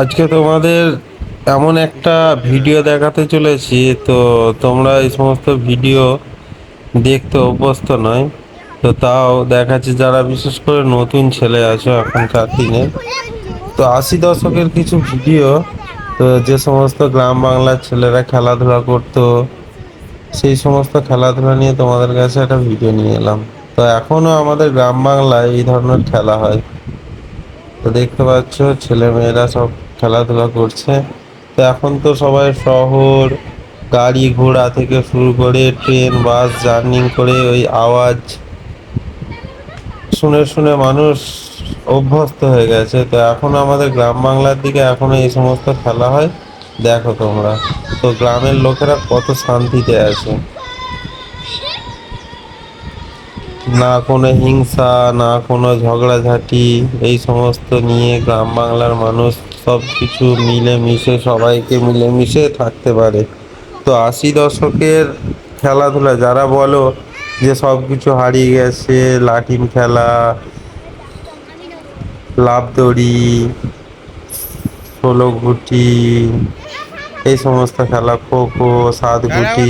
আজকে তোমাদের এমন একটা ভিডিও দেখাতে চলেছি, তো তোমরা এই সমস্ত ভিডিও দেখতে অভ্যস্ত নয়। তো তাও দেখাচ্ছি, যারা বিশেষ করে নতুন ছেলে আছো এখনকার দিনে। তো আশি দশকের কিছু ভিডিও, তো যে সমস্ত গ্রাম বাংলার ছেলেরা খেলাধুলা করতো, সেই সমস্ত খেলাধুলা নিয়ে তোমাদের কাছে একটা ভিডিও নিয়ে এলাম। তো এখনও আমাদের গ্রাম বাংলায় এই ধরনের খেলা হয়। তো দেখতে পাচ্ছ ছেলে মেয়েরা সব খেলাধুলা করছে। তো এখন তো সবাই শহর, গাড়ি ঘোড়া থেকে শুরু করে ট্রেন, বাস, জার্নি করে ওই আওয়াজ শুনে শুনে মানুষ অভ্যস্ত হয়ে গেছে। তো এখন আমাদের গ্রাম বাংলার দিকে এখনও এই সমস্ত খেলা হয়। দেখো তোমরা। তো গ্রামের লোকেরা কত শান্তিতে আছে। না কোনো হিংসা, না কোনো ঝগড়াঝাটি, এই সমস্ত নিয়ে গ্রাম বাংলার মানুষ সব কিছু মিলেমিশে, সবাইকে মিলেমিশে থাকতে পারে। তো আশি দশকের খেলাধুলা, যারা বলো যে সব কিছু হারিয়ে গেছে লাঠিম খেলা লাভ দড়ি ষোলো গুটি এই সমস্ত খেলা খো খো সাত গুটি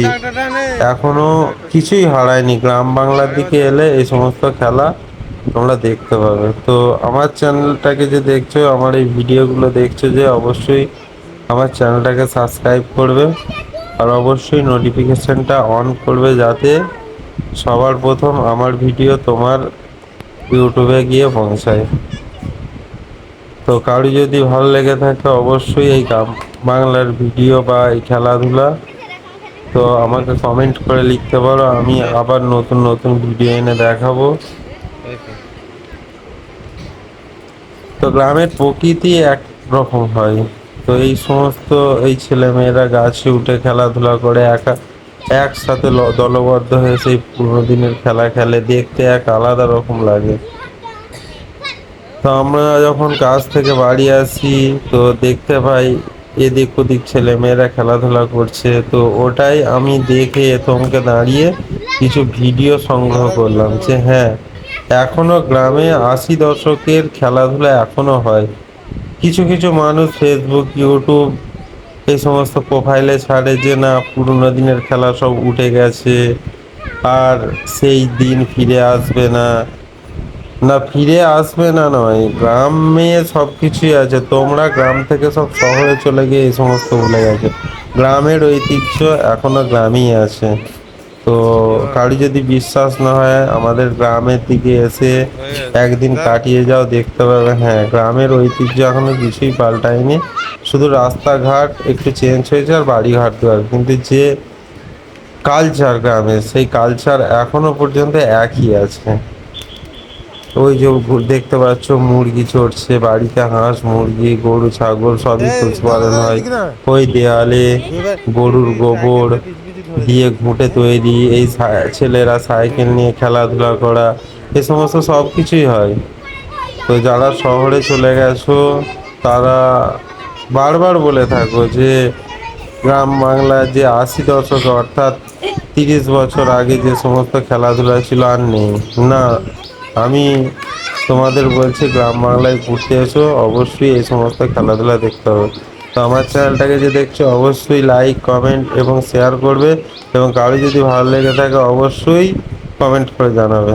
এখনও কিছুই হারায়নি। গ্রাম বাংলার দিকে এলে এই সমস্ত খেলা তোমরা দেখতে পাবে। তো আমার চ্যানেলটাকে যে দেখছ, আমার এই ভিডিওগুলো দেখছ যে অবশ্যই আমার চ্যানেলটাকে সাবস্ক্রাইব করবে আর অবশ্যই নোটিফিকেশানটা অন করবে যাতে সবার প্রথম আমার ভিডিও তোমার ইউটিউবে গিয়ে পৌঁছায়। তো কারও যদি ভালো লেগে থাকে অবশ্যই এই বাংলার ভিডিও বা এই খেলাধুলা। তো আমাকে কমেন্ট করে লিখতে পারো, আমি আবার নতুন নতুন ভিডিও এনে দেখাবো। তো গ্রামের প্রকৃতি এক রকম হয়। তো এই সমস্ত এই ছেলে মেয়েরা গাছে উঠে খেলাধুলা করে, একা, একসাথে দলবদ্ধ হয়ে সেই পুরোনো দিনের খেলা খেলে দেখতে এক আলাদা রকম লাগে। তো আমরা যখন কাজ থেকে বাড়ি আসি, তো দেখতে পাই এদিক ওদিক ছেলে মেয়েরা খেলাধুলা করছে। তো ওটাই আমি দেখে তোমাকে দাঁড়িয়ে কিছু ভিডিও সংগ্রহ করলাম যে হ্যাঁ এখনও গ্রামে আশি দশকের খেলাধুলা এখনও হয়। কিছু কিছু মানুষ ফেসবুক ইউটিউব এই সমস্ত প্রোফাইলে ছাড়ে যে না, পুরোনো দিনের খেলা সব উঠে গেছে, আর সেই দিন ফিরে আসবে না। না, ফিরে আসবে না নয়। গ্রামে সব কিছুই আছে। তোমরা গ্রাম থেকে সব শহরে চলে গিয়ে এই সমস্ত ভুলে গেছে। গ্রামের ঐতিহ্য এখনও গ্রামেই আছে। তো কারি যদি বিশ্বাস না হয়, আমাদের গ্রামের দিকে এসে একদিন কাটিয়ে যাও, দেখতে পাবে। হ্যাঁ গ্রামের ঐতিহ্য এখনও কিছুই পাল্টায়নি। শুধু রাস্তাঘাট একটু চেঞ্জ হয়েছে আর বাড়িঘাট দেওয়ার কিন্তু যে কালচার গ্রামের সেই কালচার এখনও পর্যন্ত একই আছে। ওই যে দেখতে পাচ্ছ মুরগি চড়ছে বাড়িতে হাঁস মুরগি গরু ছাগল সবই পশুপালন হয়। ওই দেয়ালে গরুর গোবর দিয়ে ঘুঁটে তৈরি এই ছেলেরা সাইকেল নিয়ে খেলাধুলা করা এ সমস্ত সব কিছুই হয়। তো যারা শহরে চলে গেছো তারা বারবার বলে থাকো যে গ্রাম বাংলার যে আশি দশক অর্থাৎ তিরিশ বছর আগে যে সমস্ত খেলাধুলা ছিল আর নেই। না আমি তোমাদের বলছি গ্রাম বাংলায় ঘুরতে এসো, অবশ্যই এই সমস্ত খেলাধুলা দেখতে হবে। তো আমার চ্যানেলটাকে যে দেখছ, অবশ্যই লাইক কমেন্ট এবং শেয়ার করবে এবং কারও যদি ভালো লেগে থাকে, অবশ্যই কমেন্ট করে জানাবে।